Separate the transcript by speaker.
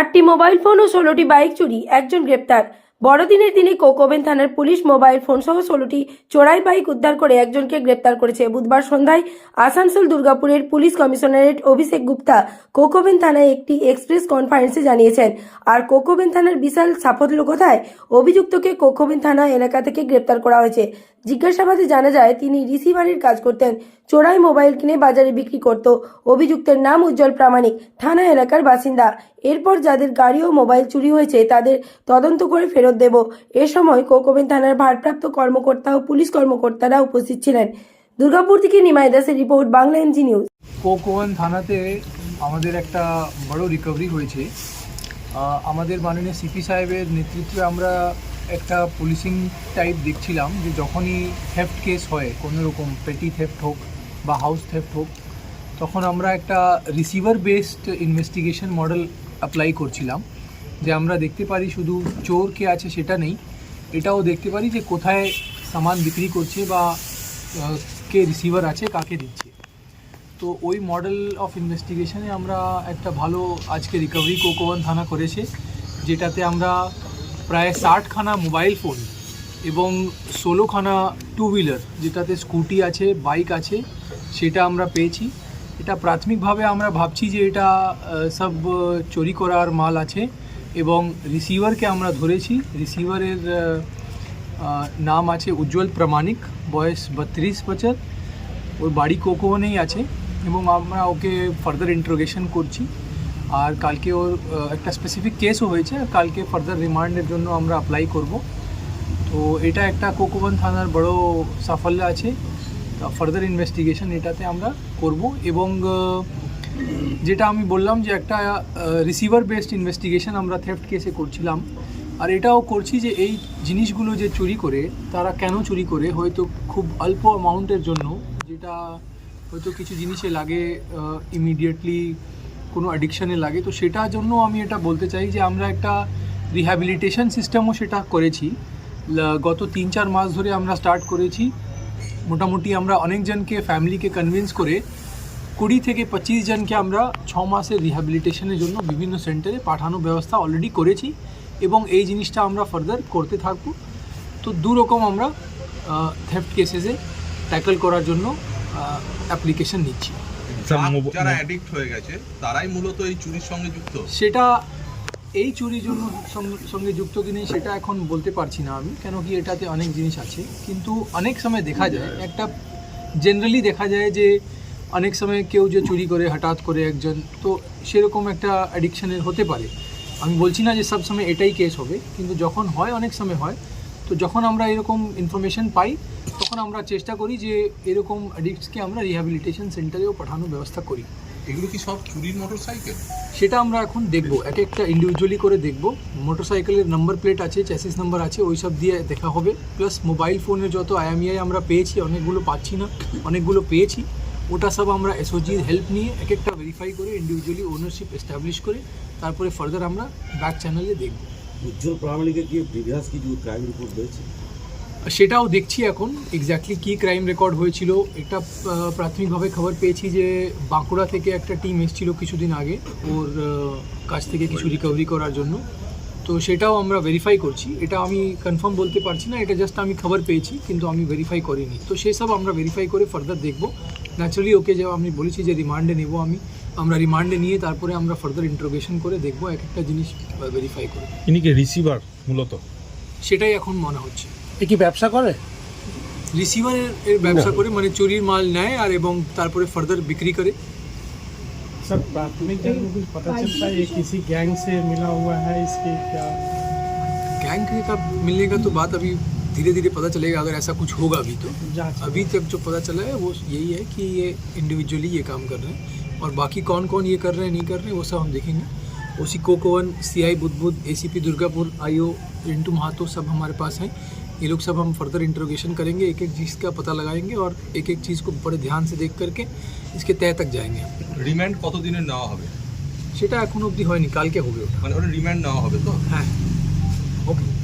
Speaker 1: চারটি mobile phone ও ষোলোটি bike চুরি, একজন গ্রেপ্তার। বড়দিনের দিনে কোকোবেন থানার পুলিশ মোবাইল ফোন সহ ষোলোটি চোরাই বাইক উদ্ধার করে একজনকে গ্রেপ্তার করেছে। বুধবার সন্ধ্যায় আসানসোল দুর্গাপুরের police commissionerate Abhishek Gupta Coke Oven থানায় একটি এক্সপ্রেস কনফারেন্সে জানিয়েছেন, আর কোকোবেন থানার বিশাল সাফল্য কোথায় অভিযুক্তকে কোকোবেন থানা এলাকা থেকে গ্রেপ্তার করা হয়েছে। জিজ্ঞাসাবাদে জানা যায়, তিনি রিসিভারের কাজ করতেন। চোরাই মোবাইল কিনে বাজারে বিক্রি করত। অভিযুক্তের নাম উজ্জ্বল প্রামাণিক। থানা এলাকার বাসিন্দা। এরপর যাদের গাড়ি ও মোবাইল চুরি হয়েছে, তাদের তদন্ত করে ফেরত দেব। এ সময় কোকোবেন থানার ভারপ্রাপ্ত কর্মকর্তা ও পুলিশ কর্মকর্তারা উপস্থিত ছিলেন। দুর্গাপুর থেকে নিমাই দাসের report, Bangla NG news.
Speaker 2: Coke oven থানাতে আমাদের একটা বড় রিকভারি হয়েছে। আমাদের মাননীয় সিপি সাহেবের নেতৃত্বে আমরা একটা পুলিশিং টাইপ দেখছিলাম যে যখনই থেফট কেস হয় কোনো রকম পেটি থেফট হোক বা হাউস থেফট হোক, তখন আমরা একটা receiver based investigation model apply করছিলাম। যে আমরা দেখতে পারি শুধু চোর কে আছে সেটা নেই, এটাও দেখতে পারি যে কোথায় সামান বিক্রি করছে বা কে রিসিভার আছে, কাকে দিচ্ছে। তো ওই মডেল অফ ইনভেস্টিগেশনে আমরা একটা ভালো আজকে রিকভারি কোকোয়ান থানা করেছে, যেটাতে আমরা প্রায় ষাটখানা মোবাইল ফোন এবং ষোলোখানা টু হুইলার যেটাতে স্কুটি আছে বাইক আছে, সেটা আমরা পেয়েছি। এটা প্রাথমিকভাবে আমরা ভাবছি যে এটা সব চুরি করার মাল আছে এবং রিসিভারকে আমরা ধরেছি। রিসিভারের নাম আছে উজ্জ্বল প্রামাণিক, বয়স বত্রিশ বছর। ওর বাড়ি কোকোনেই আছে এবং আমরা ওকে ফার্দার ইন্ট্রোগেশন করছি। আর কালকে ওর একটা স্পেসিফিক কেসও হয়েছে, কালকে ফার্দার রিমান্ডের জন্য আমরা অ্যাপ্লাই করব। তো এটা একটা কোকোবন থানার বড় সাফল্য আছে ফার্দার ইনভেস্টিগেশন এটাতে আমরা করব। এবং যেটা আমি বললাম যে একটা রিসিভার বেসড ইনভেস্টিগেশন আমরা থেফট কেসে করছিলাম। আর এটাও করছি যে এই জিনিসগুলো যে চুরি করে, তারা কেন চুরি করে, হয়তো খুব অল্প অ্যামাউন্টের জন্য, যেটা হয়তো কিছু জিনিসে লাগে ইমিডিয়েটলি কোনো অ্যাডিকশানে লাগে, তো সেটার জন্য আমি এটা বলতে চাই যে আমরা একটা রিহ্যাবিলিটেশন সিস্টেমও সেটা করেছি। গত তিন চার মাস ধরে আমরা স্টার্ট করেছি। মোটামুটি আমরা অনেকজনকে ফ্যামিলিকে কনভিন্স করে কুড়ি থেকে পঁচিশ জনকে আমরা ছ মাসের রিহ্যাবিলিটেশনের জন্য বিভিন্ন সেন্টারে পাঠানোর ব্যবস্থা অলরেডি করেছি এবং এই জিনিসটা আমরা ফার্দার করতে থাকব। তো দু রকম আমরা থেফট কেসেসে ট্যাকল করার জন্য অ্যাপ্লিকেশন নিচ্ছি।
Speaker 3: যারা- অ্যাডিক্ট হয়ে গেছে তারাই মূলত এই চুরির সঙ্গে যুক্ত।
Speaker 2: সেটা এই চুরির জন্য সঙ্গে- সঙ্গে যুক্ত কি নেই সেটা এখন বলতে পারছি না আমি কেন কি এটাতে অনেক জিনিস আছে। কিন্তু অনেক সময় দেখা যায় একটা জেনারেলি দেখা যায় যে অনেক সময় কেউ যে চুরি করে হঠাৎ করে একজন তো সেরকম একটা অ্যাডিকশানের হতে পারে। আমি বলছি না যে সব সময় এটাই কেস হবে কিন্তু যখন হয় অনেক সময় হয় তো যখন আমরা এরকম ইনফরমেশন পাই তখন আমরা চেষ্টা করি যে এরকম অ্যাডিক্টসকে আমরা রিহ্যাবিলিটেশন সেন্টারেও পাঠানোর ব্যবস্থা করি।
Speaker 3: এগুলো কি সব চুরির মোটরসাইকেল
Speaker 2: সেটা আমরা এখন দেখব। এক একটা ইন্ডিভিজুয়ালি করে দেখব। মোটরসাইকেলের নাম্বার প্লেট আছে চ্যাসিস নাম্বার আছে ওই সব দিয়ে দেখা হবে। প্লাস মোবাইল ফোনের যত আইএমইআই আমরা পেয়েছি অনেকগুলো পাচ্ছি না অনেকগুলো পেয়েছি ওটা সব আমরা এসওজির হেল্প নিয়ে এক একটা ভেরিফাই করে ইন্ডিভিজুয়ালি ওনারশিপ এস্টাবলিশ করে তারপরে ফার্দার আমরা ব্যাক চ্যানেলে দেখব।
Speaker 4: উজ্জ্বল প্রামাণিকের কি প্রিভিয়াস কিছু ক্রাইম রিপোর্ট
Speaker 2: সেটাও দেখছি এখন এক্স্যাক্টলি কী ক্রাইম রেকর্ড হয়েছিল, এটা প্রাথমিকভাবে খবর পেয়েছি যে বাঁকুড়া থেকে একটা টিম এসেছিল কিছুদিন আগে ওর কাছ থেকে কিছু রিকভারি করার জন্য। তো সেটাও আমরা ভেরিফাই করছি। এটা আমি কনফার্ম বলতে পারছি না, এটা জাস্ট আমি খবর পেয়েছি, কিন্তু আমি ভেরিফাই করিনি। তো সেই সব আমরা ভেরিফাই করে ফার্দার দেখব। ন্যাচারালি ওকে যে আমি বলেছি যে রিমান্ডে নেব আমি। আমরা রিমান্ডে নিয়ে তারপরে আমরা ফার্দার ইন্ট্রোগেশন করে দেখব এক একটা জিনিস ভেরিফাই করে
Speaker 5: ইনি কি রিসিভার মূলত
Speaker 2: সেটাই এখন মনে হচ্ছে
Speaker 5: এ কি ব্যবসা করে
Speaker 2: রিসিভারের এর ব্যবসা করে মানে চুরির মাল নেয় আর এবং তারপরে ফার্দার বিক্রি করে
Speaker 6: सर प्राथमिक जानकारी कुछ पता चलता है ये किसी गैंग से मिला हुआ है इसके क्या
Speaker 2: गैंग का मिलने का तो बात अभी धीरे धीरे पता चलेगा अगर ऐसा कुछ होगा अभी तो
Speaker 6: जांच
Speaker 2: अभी तक जो पता चला है वो यही है कि ये इंडिविजुअली ये काम कर रहे हैं और बाकी कौन कौन ये कर रहे हैं नहीं कर रहे हैं वो सब हम देखेंगे OC coke oven C I बुद्धबुद्ध A C P Durgapur I O Rintu Mahato सब हमारे पास हैं ये लोग सब हम फर्दर इंट्रोगेशन करेंगे एक एक चीज़ का पता लगाएंगे और एक एक चीज़ को बड़े ध्यान से देख करके इसके तय तक जाएंगे हम
Speaker 3: রিমান্ড কতদিনের নেওয়া হবে
Speaker 2: সেটা এখন অবধি হয়নি কালকে হবে ওটা
Speaker 3: মানে ওটা রিমান্ড নেওয়া হবে তো
Speaker 2: হ্যাঁ ওকে থ্যাংক ইউ